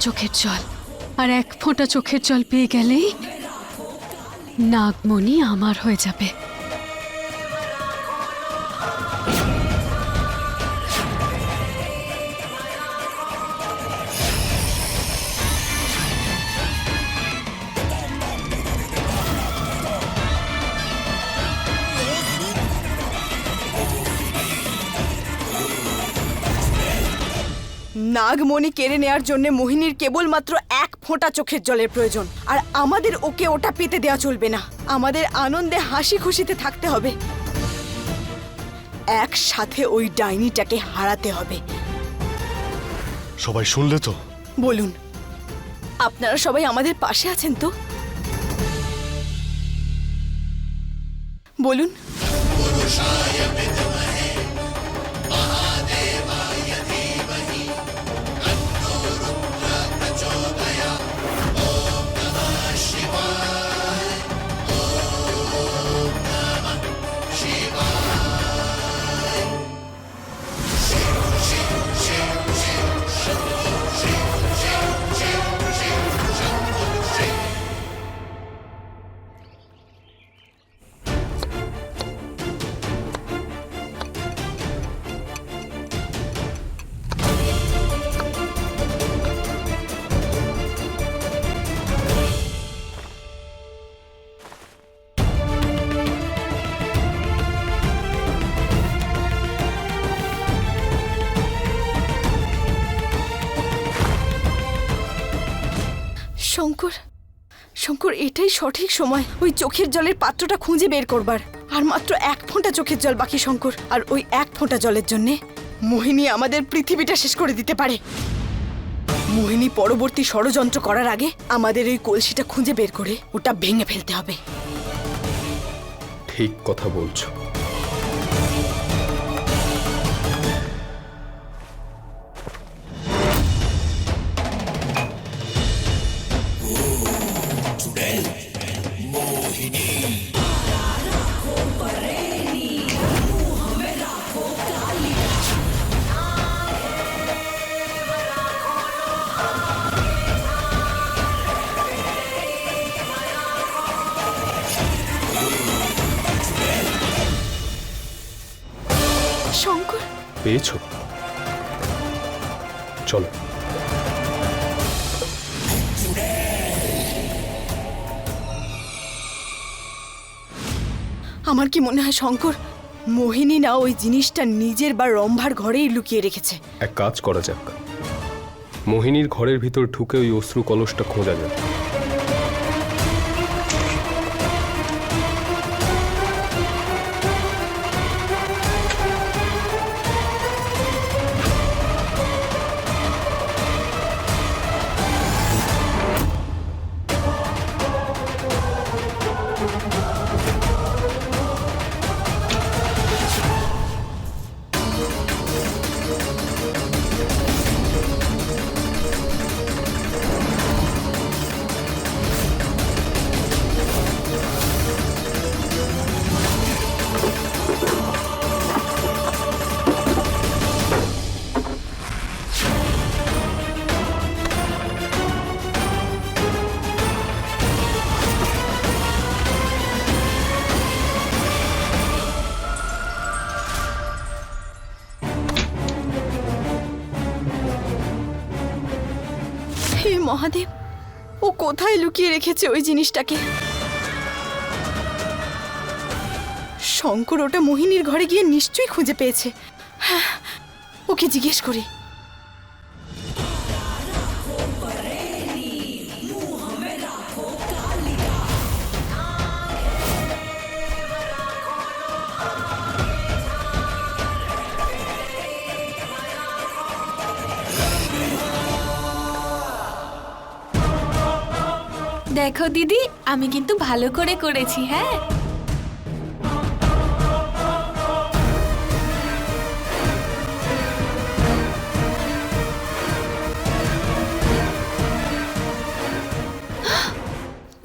চোখের জল। আর এক ফোঁটা চোখের জল পেয়ে গেলেই নাগমণি আমার হয়ে যাবে। নাগমণি কেড়ে নেওয়ার জন্য মোহিনীর কেবলমাত্র এক ফোঁটা চোখের জলের প্রয়োজন। আর আমাদের ওকে ওটা পেতে দেওয়া চলবে না। আমাদের আনন্দে হাসি খুশিতে থাকতে হবে। একসাথে ওই ডাইনিটাকে হারাতে হবে। সবাই শুনলে তো? বলুন আপনারা সবাই আমাদের পাশে আছেন তো? বলুন। শঙ্কর শঙ্কর, এটাই সঠিক সময়। ওই চোখের জলের পাত্রটা খুঁজে বের করবার। আর মাত্র এক ফোঁটা চোখের জল বাকি, শঙ্কর। আর ওই এক ফোঁটা জলের জন্যে মোহিনী আমাদের পৃথিবীটা শেষ করে দিতে পারে। মোহিনী পরবর্তী ষড়যন্ত্র করার আগে আমাদের ওই কলসিটা খুঁজে বের করে, ওটা ভেঙে ফেলতে হবে। ঠিক কথা বলছো। পেয়েছ। চলো। আমার কি মনে হয় শঙ্কর? মোহিনী না ওই জিনিসটা নিজের বা রম্ভার ঘরেই লুকিয়ে রেখেছে? এক কাজ করা যাক। মোহিনীর ঘরের ভিতর ঢুকে ওই অশ্রু কলসটা খোঁজা যাক। মহাদেব, ও কোথায় লুকিয়ে রেখেছে ওই জিনিসটাকে? শঙ্কর ওটা মোহিনীর ঘরে গিয়ে নিশ্চয়ই খুঁজে পেয়েছে। হ্যাঁ ওকে জিজ্ঞেস করি। দেখো দিদি আমি কিন্তু ভালো করে করেছি হ্যাঁ?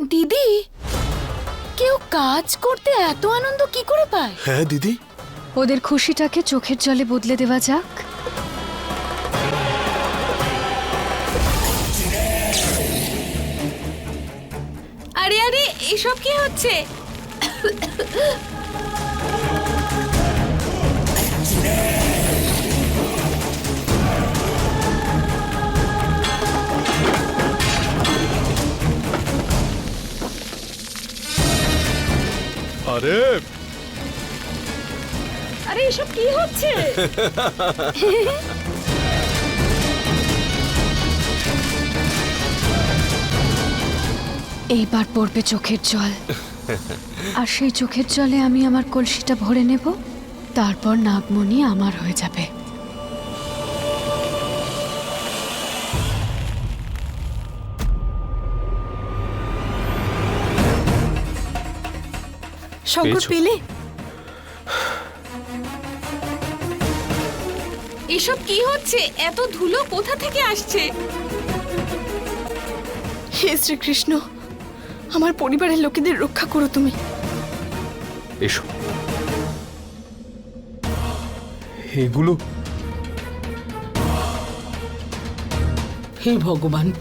দিদি কেউ কাজ করতে এত আনন্দ কি করে পায়? হ্যাঁ দিদি। ওদের খুশিটাকে চোখের জলে বদলে দেওয়া যাক। হচ্ছে? আরে। আরে এসব কি হচ্ছে? এইবার পড়বে চোখের জল। আর সেই চোখের জলে আমি আমার কলসিটা ভরে নেব তারপর নাগমণি আমার হয়ে যাবে। শঙ্কর? পেলে? এসব কি হচ্ছে? এত ধুলো কোথা থেকে আসছে? হে শ্রীকৃষ্ণ আমার পরিবারের লোকেদের রক্ষা করো তুমি। এসো। এগুলো? হে ভগবান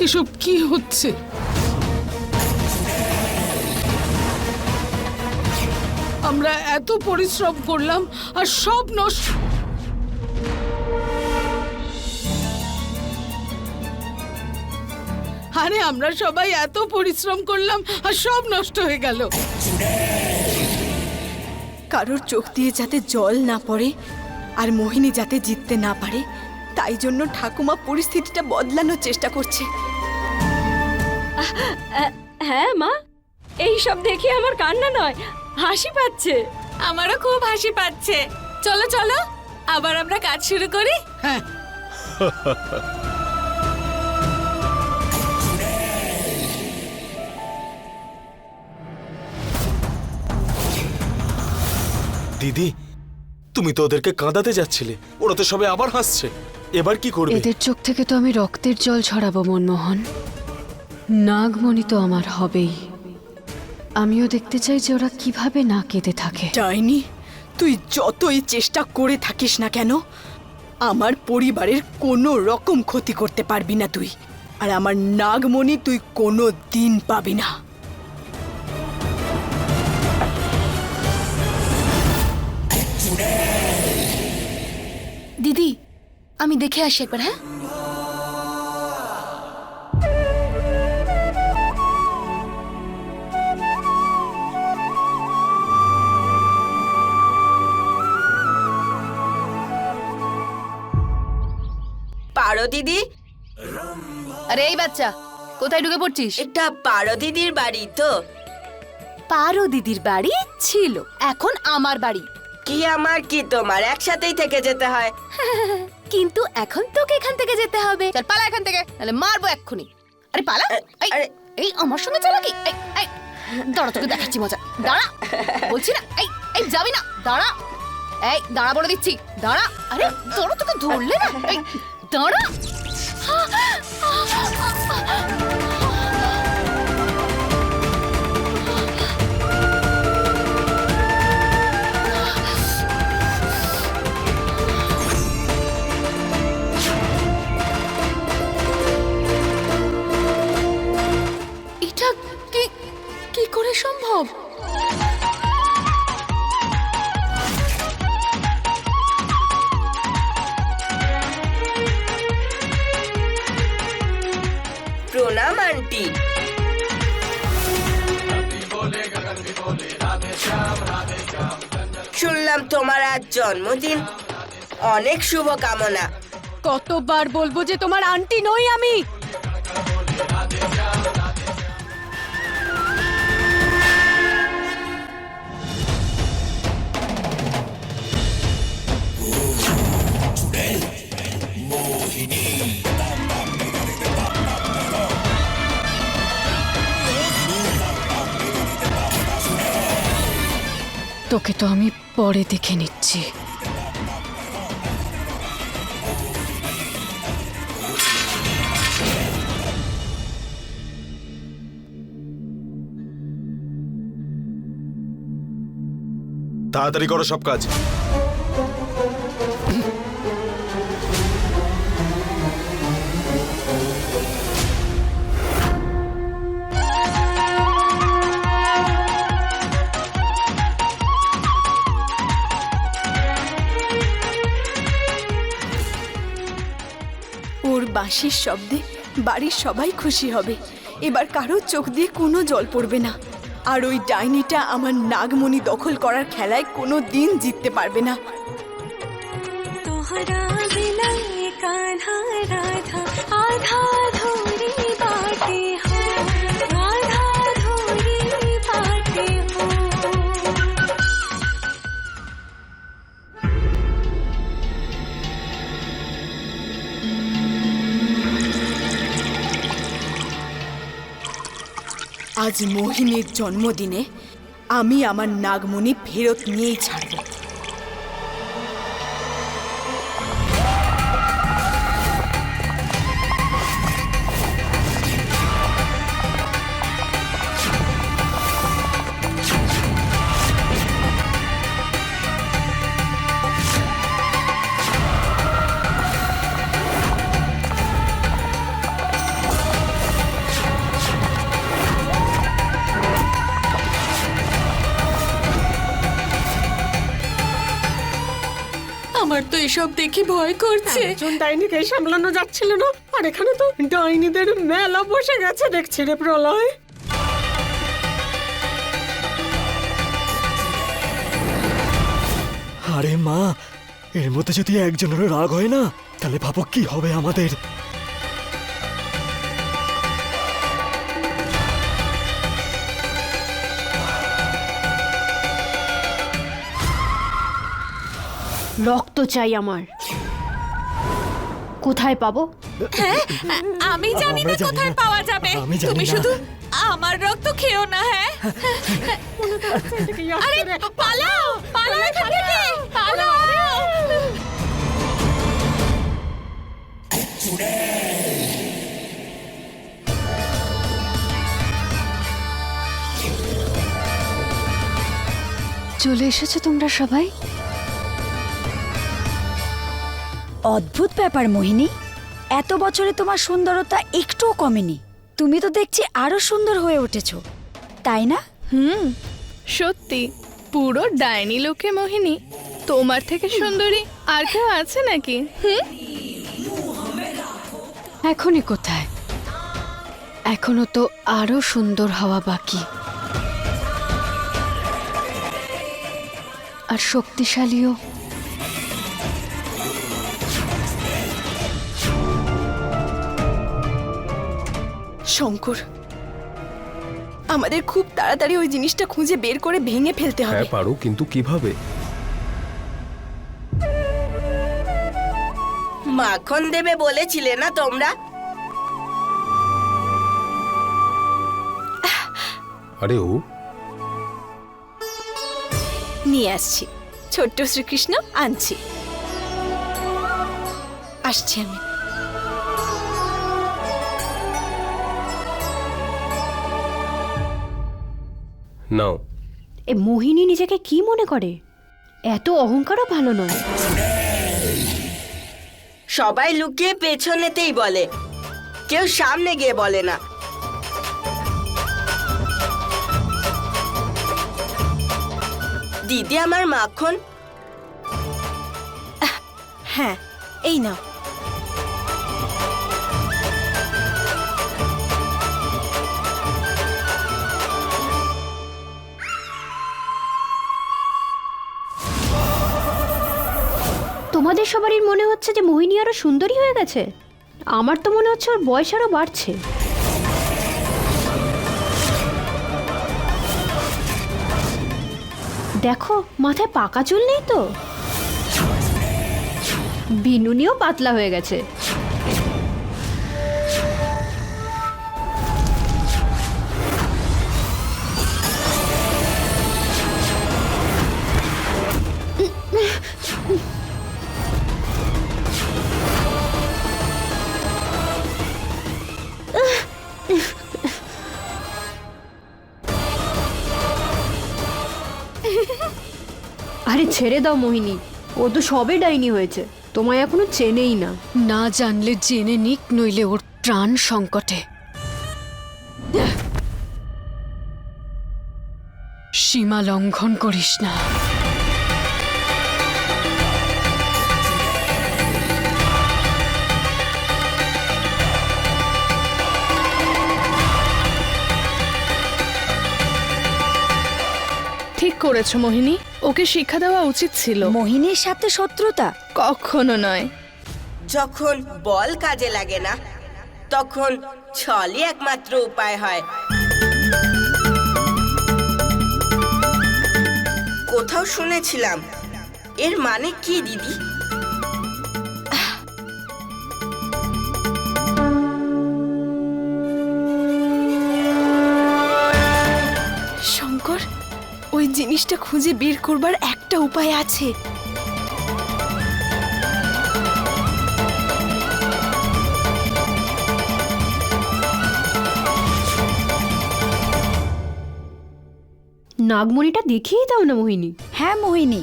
এসব কি হচ্ছে? আমরা এত পরিশ্রম করলাম আর সব নষ্ট আরে আমরা সবাই এত পরিশ্রম করলাম আর সব নষ্ট হয়ে গেল। কারোর চোখ দিয়ে যাতে জল না পড়ে আর মোহিনী যাতে জিততে না পারে তাই জন্য ঠাকুমা পরিস্থিতিটা বদলানোর চেষ্টা করছে। হ্যাঁ মা এই সব দেখে আমার কান্না নয় হাসি পাচ্ছে। আমারও খুব হাসি পাচ্ছে। চলো চলো আবার আমরা কাজ শুরু করি। হ্যাঁ দিদি তুমি তো ওদেরকে কাঁদাতে যাচ্ছিলে। ওরা তো সবে আবার হাসছে। এবার কি করবে? এদের চোখ থেকে তো আমি রক্তের জল ছড়াবো মনমোহন। নাগমণি তো আমার হবেই। আমিও দেখতে চাই যে ওরা কীভাবে না কেঁদে থাকে। ডাইনি তুই যতই চেষ্টা করে থাকিস না কেন আমার পরিবারের কোনো রকম ক্ষতি করতে পারবি না তুই। আর আমার নাগমণি তুই কোনো দিন পাবি না। দিদি আমি দেখে আসি একবার হ্যাঁ? পারো দিদি। আরে এই বাচ্চা কোথায় ঢুকে পড়ছিস? এটা পারো দিদির বাড়ি তো। পারো দিদির বাড়ি ছিল এখন আমার বাড়ি। কি আমার কি তোমার? একসাথেই থেকে যেতে হয়। কিন্তু এখন তোকে এখান থেকে যেতে হবে। চল পালা এখান থেকে তাহলে মারবো এক্ষুনি। আরে পালা? এই, আরে। এই আমার সঙ্গে এই এই দাঁড়া তোকে দেখাচ্ছি মজা। দাঁড়া। বলছি না এই এই যাবি না। দাঁড়া। এই দাঁড়া বলে দিচ্ছি। দাঁড়া। আরে দাঁড়া তোকে ধরলে না? এই দাঁড়া। অনেক শুভ কামনা কতবার বলব যে তোমার আন্টি নই আমি? তোকে তো আমি পরে দেখে নিচ্ছি। তাড়াতাড়ি করো সব কাজ। ওর বাঁশির শব্দে বাড়ির সবাই খুশি হবে। এবার কারও চোখ দিয়ে কোনো জল পড়বে না। আর ওই ডাইনিটা আমার নাগমণি দখল করার খেলায় কোনো দিন জিততে পারবে না। আজ মোহিনীর জন্মদিনে আমি আমার নাগমণি ফেরত নিয়েই ছাড়ব। দেখে ভয় করছে। একজন ডাইনিকে সামলানো যাচ্ছিল না আর এখানে তো ডাইনিদের মেলা বসে গেছে দেখছি রে প্রলয়। আরে মা এর মধ্যে যদি একজনেরও রাগ হয় না তাহলে ভাবো কি হবে আমাদের? রক্ত চাই আমার। কোথায় পাবো? আমি জানি না কোথায় পাওয়া যাবে। তুমি শুধু আমার রক্ত খেও না হ্যাঁ? আরে পালাও পালাও এখান থেকে। পালাও। চলে এসেছ তোমরা সবাই? অদ্ভুত ব্যাপার মোহিনী। এত বছরে তোমার সুন্দরতা একটুও কমেনি। তুমি তো দেখছি আরও সুন্দর হয়ে উঠেছো। তাই না? হুম সত্যি। পুরো ডাইনি লোকে মোহিনী। তোমার থেকে সুন্দরী আর কেউ আছে নাকি? হুম? এখনই কোথায়? এখনও তো আরও সুন্দর হওয়া বাকি। আর শক্তিশালীও শঙ্কর আমাদের খুব তাড়াতাড়ি ওই জিনিসটা খুঁজে বের করে ভেঙে ফেলতে হবে। হ্যাঁ পারো কিন্তু কীভাবে? মাখন দেবে বলেছিলে না তোমরা? আরে ও। নিয়ে আসছি। ছোট্ট শ্রীকৃষ্ণ আনছি। আসছি আমি। নাও এ মোহিনী নিজেকে কি মনে করে? এত অহংকারও ভালো নয়। সবাই লুকিয়ে পেছনেতেই বলে। কেউ সামনে গিয়ে বলে না। দিদি আমার মাখন। হ্যাঁ এই নাও। তোমাদের সবারই মনে হচ্ছে যে মোহিনী আরও সুন্দরী হয়ে গেছে? আমার তো মনে হচ্ছে ওর বয়স আরও বাড়ছে। দেখো, মাথায় পাকা চুল নেই তো? বিনুনিও পাতলা হয়ে গেছে। ছেড়ে দাও মোহিনী। ও তো সবে ডাইনি হয়েছে। তোমায় এখনও চেনেই না। না জানলে জেনে নিক, নইলে ওর প্রাণ সংকটে। সীমা লঙ্ঘন করিস না। করেছ মোহিনী? ওকে শিক্ষা দেওয়া উচিত ছিল। মোহিনীর সাথে শত্রুতা? কখনো নয়। যখন বল কাজে লাগে না তখন ছলই একমাত্র উপায় হয়। কোথাও শুনেছিলাম এর মানে কি দিদি? জিনিসটা খুঁজে বের করবার একটা উপায় আছে। নাগমণিটা দেখিয়ে দাও না মোহিনী। হ্যাঁ মোহিনী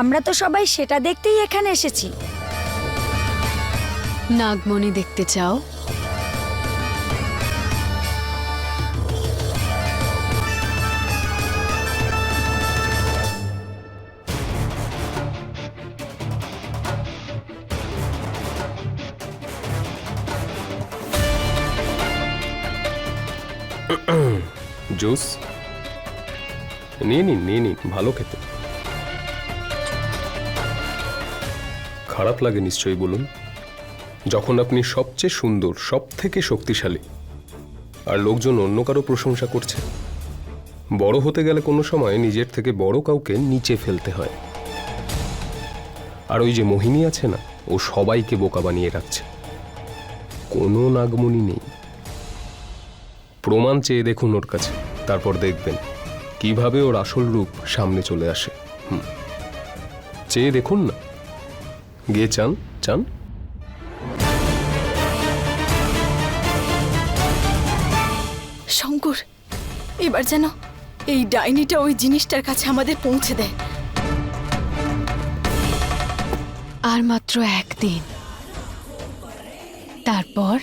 আমরা তো সবাই সেটা দেখতেই এখানে এসেছি। নাগমণি দেখতে চাও? জুস। নিয়ে নিন নিয়ে নিন, ভালো খেতে। খারাপ লাগে নিশ্চয়ই বলুন। যখন আপনি সবচেয়ে সুন্দর সব থেকে শক্তিশালী, আর লোকজন অন্য কারও প্রশংসা করছে, বড় হতে গেলে কোনো সময় নিজের থেকে বড় কাউকে নিচে ফেলতে হয়। আর ওই যে মোহিনী আছে না, ও সবাইকে বোকা বানিয়ে রাখছে। কোনো নাগমণি নেই। প্রমাণ চেয়ে দেখুন ওর কাছে। তারপর দেখবেন কীভাবে ওর আসল রূপ সামনে চলে আসে। হুম। চেয়ে দেখুন না। গিয়ে চান চান। শঙ্কর এবার যেন এই ডাইনিটা ওই জিনিসটার কাছে আমাদের পৌঁছে দেয়। আর মাত্র একদিন। তারপর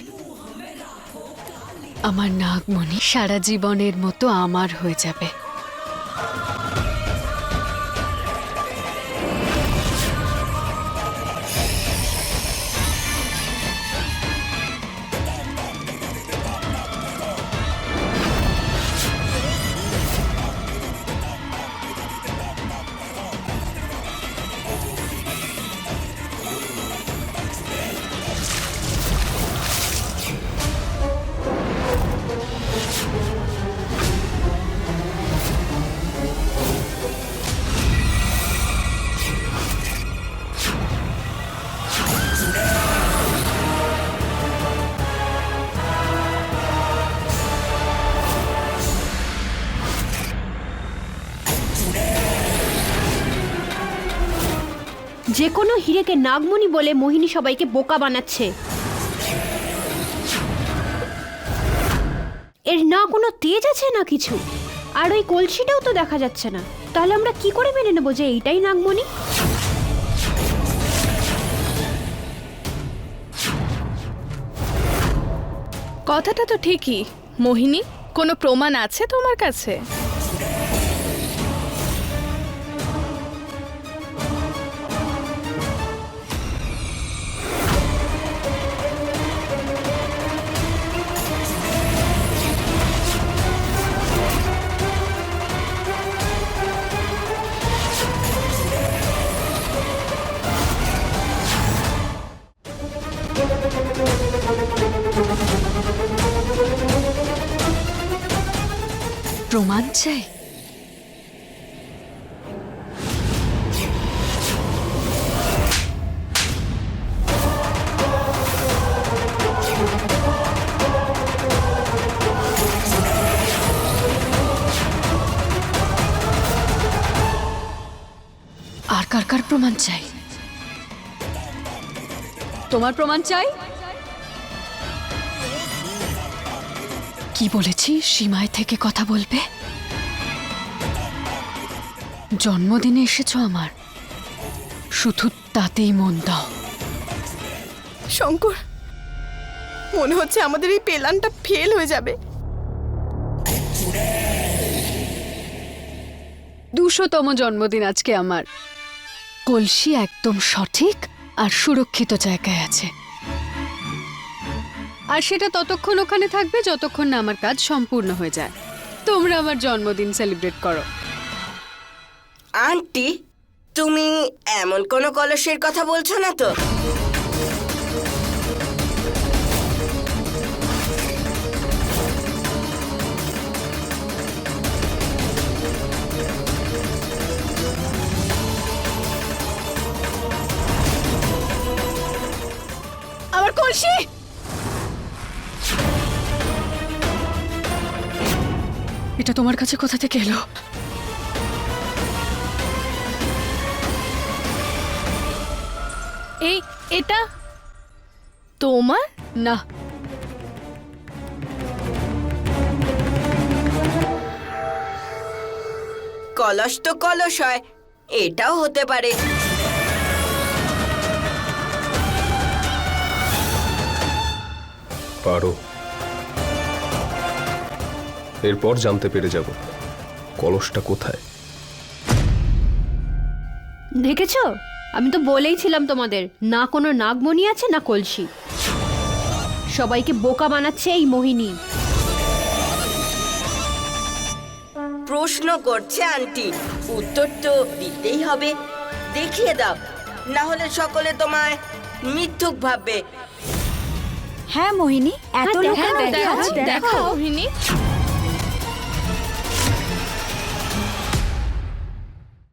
আমার নাগমণি সারা জীবনের মতো আমার হয়ে যাবে। যে কোনো হিরেকে নাগমণি বলে মোহিনী সবাইকে বোকা বানাচ্ছে। এর না কোনো তেজ আছে না কিছু? আর ওই কলসিটাও তো দেখা যাচ্ছে না। তাহলে আমরা কি করে মেনে নেব যে এইটাই নাগমণি? কথাটা তো ঠিকই, মোহিনী। কোনো প্রমাণ আছে তোমার কাছে? প্রমাণ চাই আর কার কার প্রমাণ চাই তোমার প্রমাণ চাই কি বলেছি? সীমায় থেকে কথা বলবে? জন্মদিনে এসেছ আমার। শুধু তাতেই মন দাও। শঙ্কর মনে হচ্ছে আমাদের এই প্ল্যানটা ফেল হয়ে যাবে। দুশোতম জন্মদিন আজকে আমার। কলসি একদম সঠিক আর সুরক্ষিত জায়গায় আছে। আর সেটা ততক্ষণ ওখানে থাকবে যতক্ষণ না আমার কাজ সম্পূর্ণ হয়ে যায়। তোমরা আমার জন্মদিন সেলিব্রেট করো। আন্টি, তুমি এমন কোনো কলসের কথা বলছো না তো? তোমার কাছে কোথা থেকে এলো? এই এটা? তোমার? না। কলস তো কলস হয় এটাও হতে পারে। পারো। এরপর জানতে পেরে যাব। কলসটা কোথায়? দেখেছ? আমি তো বলেইছিলাম তোমাদের না কোনো নাগমণি আছে না কলসি। সবাইকে বোকা বানাচ্ছে এই মোহিনী। প্রশ্ন করছে আন্টি। উত্তর তো দিতেই হবে। দেখিয়ে দাও না হলে সকলে তোমায় মিথ্যুক ভাববে। হ্যাঁ মোহিনী এত হ্যাঁ, লোকের দেখো, মধ্যে দেখো, আছে। দেখো মোহিনী।